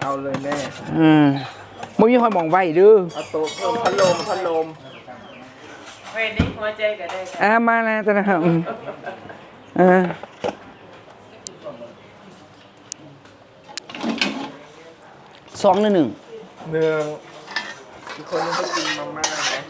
เอาเลยแม่ อืมบ่มีหอยหมองไว้เด้อเอาโต๊ะเพิ่มพัดลมพัดลมเว้ยนี่หัวใจก็ได้ค่ะอ่ามาแล้วจ้ะนะครับอืมเออสองหรือหนึ่งหนึ่งอีกคนนึงก็กินมาม่าไหมตีนใ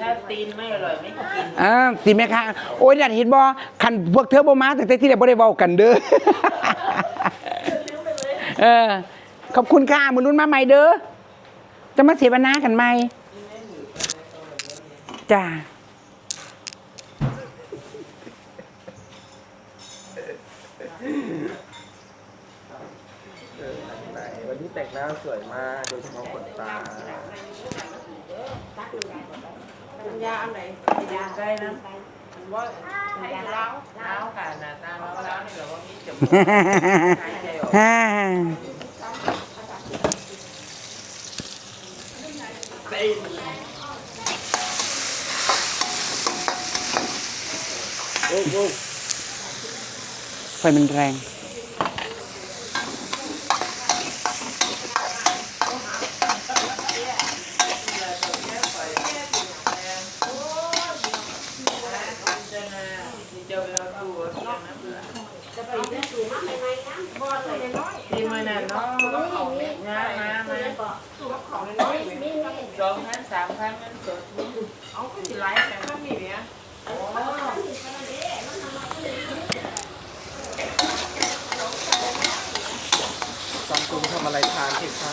ถ้าตีนไม่อร่อยไม่กินอ่าตีแม่ค้าโอ้ยอยากเห็นบ่คันพวกเธอบ่มาแต่ที่เดียวบ่ได้เว้ากันเด้อเออขอบคุณค่ะมื้อรุ่นมาใหม่เด้อจะมาเสวนากันใหม่จ้า ไหนวันที่แต่ง หน้าสวยมากโดยเฉพาะขนตา ยาอันไหนยาใกล้นะว่าให้เล้าเล้าค่ะหน้าตาเล้าเล้านี่แบบว่ามีจมูกหายใจออกฮ่าโอ้โห ไฟมันแรงทีมือนั่นเนาะมามามาสองพันสามพันมันสดเอาก็สิไลฟ์แต่ก็มีเนี่ยซัมซุงทำอะไรทานสิคะ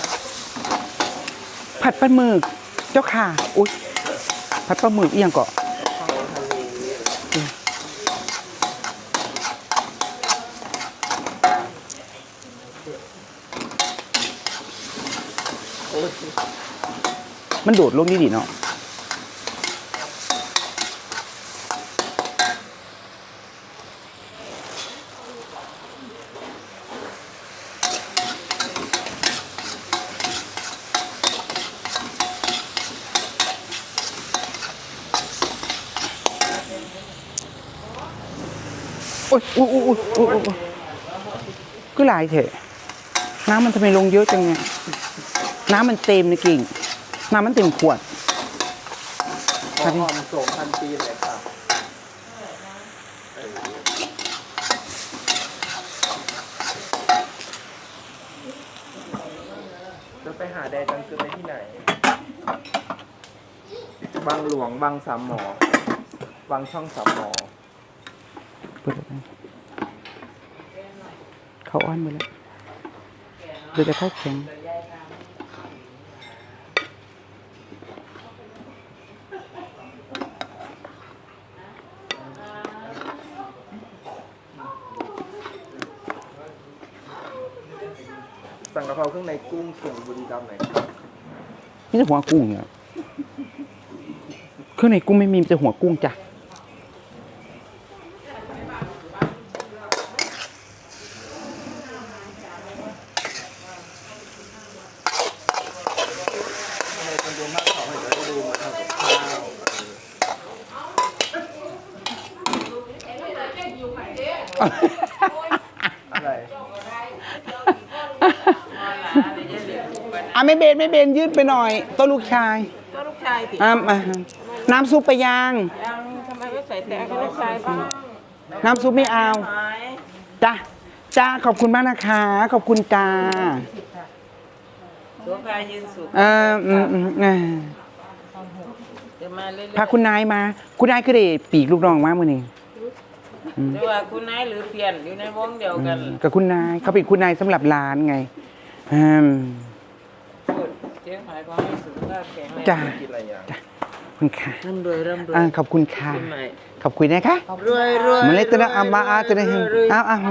ผัดปลาหมึกเจ้าค่ะ อุ๊ยผัดปลาหมึกเอียงเกาะ ข้าวทะเล โอ้ย มันโดดลงนี่ดิเนาะโอ๊ยอุ๊ยอุ๊ยอุ๊ยอุ๊ยอุ๊ยก็หลายเถอะ น้ำมันทำไมลงเยอะจังเนี่ย น้ำมันเต็มนกิ่ง น้ำมันเต็มขวดขอหอมส่งพันปีเลยค่ะเออจะไปหาแดดจังเกินไปที่ไหน บางหลวงบางสามหมอ บางช่องสามหมอเปิดเลยเขาอ้อนไปแล้วเดี๋ยวจะเข้าแข็ง เพราเครื่องในกุ้งส่งบุรีรัมย์หน่อยครับนี่จะหัวกุ้งเนี่ยเครื่องในกุ้งไม่มีมีแต่หัวกุ้งจ้ะในคนดูมากเขาเห็นแล้วจะดูมาทำกับข้าวอะไร อะไม่เบนไม่เบนยืดไปหน่อยตัวลูกชายก็ลูกชายติอะมาน้ำซุปไปยาง ยังทำไมไม่ใส่แต่ก็ลูกชายบ้างน้ำซุปไม่เอาหายจ้ะจ้าขอบคุณมากนะคะ ขอบคุณจ้าตัวกายยืนสูงเอ่าอืมอืมอ่าเดี๋ยวมาเรื่อยพาคุณนายมา คุณนายคือเดปีกลูกน้องมาเมื่อนี้ๆแต่ว่าคุณนายหรือเปลี่ยนอยู่ในวงเดียวกัน กับคุณนายเขาเป็นคุณนายสำหรับร้านไงอืม พูดเจ๊ขายก็ให้สุขภาพแข็งแรงจ้ากินอะไรอย่างขอบคุณค่ะร่ำรวยร่ำรวยอ่าขอบคุณค่ะปีใหม่ขอบคุณนะคะ รวยรวยมาเล็กตัวนะเอามาอาจะได้เห็นรวยเอาเอาร